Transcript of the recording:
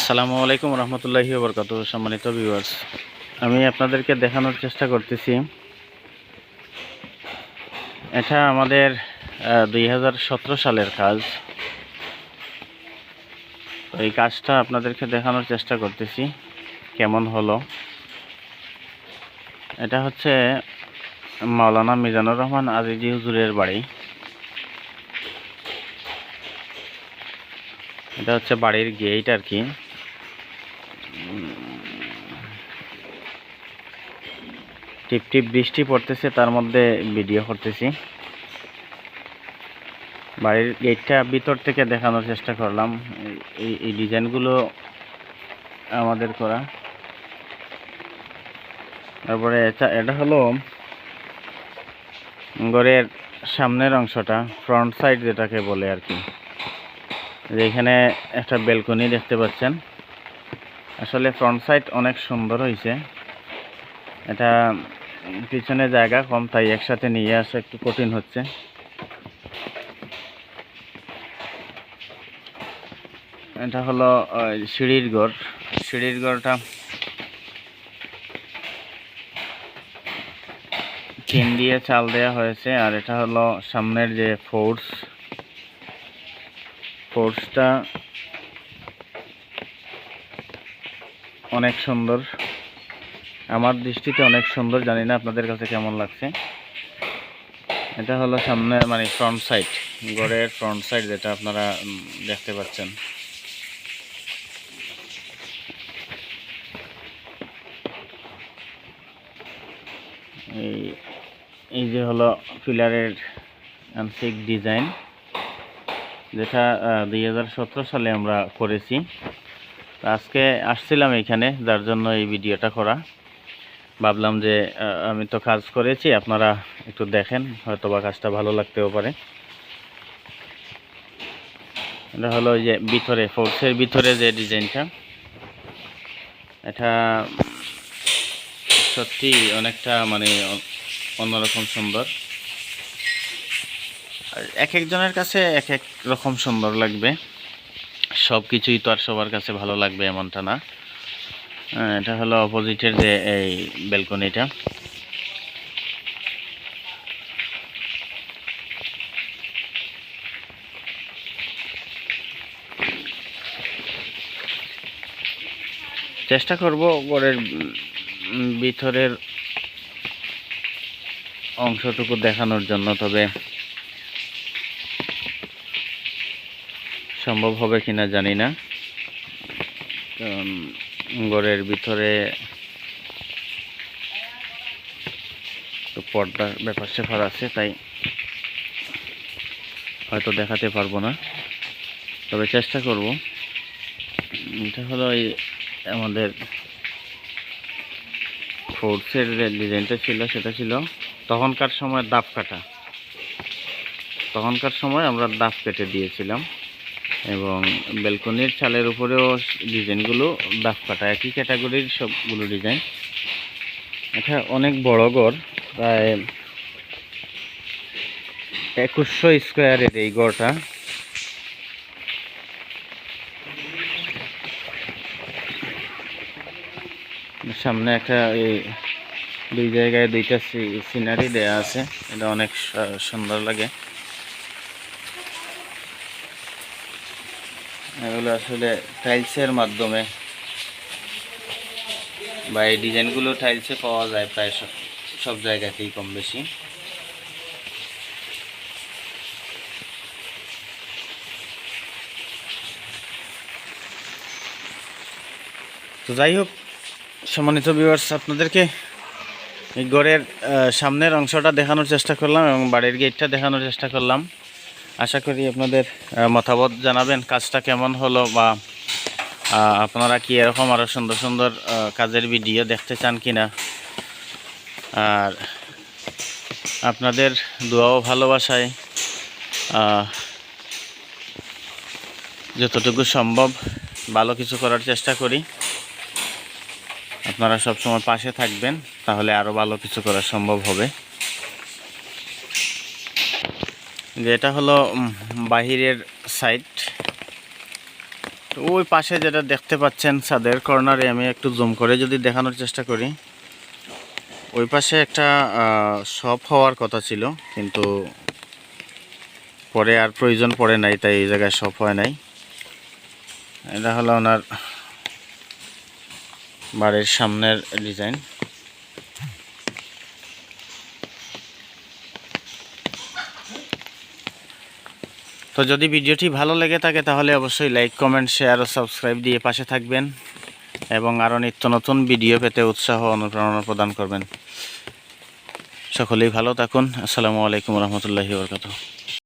আসসালামু আলাইকুম রহমতুল্লাহি বরকাত সম্মানিত ভিউয়ার্স আমি আপনাদেরকে দেখানোর চেষ্টা করতেছি। এটা আমাদের দুই হাজার সতেরো সালের কাজ। এই কাজটা আপনাদেরকে দেখানোর চেষ্টা করতেছি, কেমন হলো। এটা হচ্ছে মাওলানা মিজানুর রহমান আজিজি হুজুরের বাড়ি। এটা হচ্ছে বাড়ির গেট আর কি। টিপ টিপ বৃষ্টি পড়তেছে, তার মধ্যে ভিডিও করতেছি। বাড়ির গেটটা ভিতর থেকে দেখানোর চেষ্টা করলাম, এই এই ডিজাইনগুলো আমাদের করা। তারপরে এটা এটা হলো ঘরের সামনের অংশটা ফ্রন্ট সাইড যেটাকে বলে আর কি। এখানে একটা বেলকনি দেখতে পাচ্ছেন। আসলে ফ্রন্ট সাইড অনেক সুন্দর হয়েছে এটা পিছনে জায়গা কম, তাই একসাথে নিয়ে আসা একটু কঠিন হচ্ছে। এটা হলো সিঁড়ির ঘর। সিঁড়ির ঘরটা টিন দিয়ে চাল দেওয়া হয়েছে, আর এটা হলো সামনের যে ফোর্স। ফোর্সটা অনেক সুন্দর। আমার দৃষ্টিতে অনেক সুন্দর, জানি না আপনাদের কাছে কেমন লাগছে। এটা হলো সামনে মানে ফ্রন্ট সাইড গড়ের ফ্রন্ট সাইড যেটা আপনারা দেখতে পাচ্ছেন। এই এই যে হলো পিলারের আংশিক ডিজাইন যেটা দুই হাজার সতেরো সালে আমরা করেছি। আজকে আসছিলাম এখানে, যার জন্য এই ভিডিওটা করা। ভাবলাম যে আমি তো কাজ করেছি, আপনারা একটু দেখেন হয়তো বা কাজটা ভালো লাগতেও পারে। এটা হলো যে ভিতরে, ফোর্সের ভিতরে যে ডিজাইনটা। এটা সত্যি অনেকটা মানে অন্যরকম সুন্দর। আর এক একজনের কাছে এক এক রকম সুন্দর লাগবে। সব কিছুই তো আর সবার কাছে ভালো লাগবে, এমনটা না। এটা হলো অপোজিটের যে এই বেলকনিটা চেষ্টা করব ঘরের ভিতরের অংশটুকু দেখানোর জন্য, তবে সম্ভব হবে কিনা জানি না। ঘরের ভিতরে পর্দার ব্যাপার স্যাপার আছে, তাই হয়তো দেখাতে পারব না। তবে চেষ্টা করব। এটা হলো এই আমাদের ফোর্সের যে ডিজাইনটা ছিল, সেটা ছিল তখনকার সময় দাপ কাটা। তখনকার সময় আমরা দাপ কেটে দিয়েছিলাম। এবং বেলকনির চালের উপরেও ডিজাইনগুলো দাপ কাটা, একই ক্যাটাগরির সবগুলো ডিজাইন। এটা অনেক বড় ঘর, প্রায় একুশশো স্কোয়ারের এই ঘরটা। সামনে একটা এই দুই জায়গায় দুইটা সিনারি দেয়া আছে, এটা অনেক সুন্দর লাগে। এগুলো আসলে টাইলসের মাধ্যমে বা এই ডিজাইনগুলো টাইলসে পাওয়া যায় প্রায় সব সব জায়গাতেই কম বেশি। তো যাই হোক, সম্মানিত ভিউয়ার্স আপনাদেরকে এই ঘরের সামনের অংশটা দেখানোর চেষ্টা করলাম এবং বাড়ির গেটটা দেখানোর চেষ্টা করলাম। আশা করি আপনাদের মতামত জানাবেন, কাজটা কেমন হলো বা আপনারা কি এরকম আরও সুন্দর সুন্দর কাজের ভিডিও দেখতে চান কিনা। আর আপনাদের দোয়া ও ভালোবাসায় যতটুকু সম্ভব ভালো কিছু করার চেষ্টা করি। আপনারা সব সময় পাশে থাকবেন, তাহলে আরও ভালো কিছু করা সম্ভব হবে। যে এটা হলো বাহিরের সাইড ওই পাশে যেটা দেখতে পাচ্ছেন, ছাদের কর্নারে আমি একটু জুম করে যদি দেখানোর চেষ্টা করি। ওই পাশে একটা শপ হওয়ার কথা ছিল, কিন্তু পরে আর প্রয়োজন পড়ে নাই, তাই এই জায়গায় শপ হয় নাই। এটা হলো ওনার বাড়ির সামনের ডিজাইন তো যদি ভিডিওটি ভালো লেগে থাকে তাহলে অবশ্যই লাইক কমেন্ট শেয়ার ও সাবস্ক্রাইব দিয়ে পাশে থাকবেন এবং আরও নিত্য নতুন ভিডিও পেতে উৎসাহ অনুপ্রেরণা প্রদান করবেন। সকলেই ভালো থাকুন। আসসালামু আলাইকুম রহমতুল্লাহি বরকাত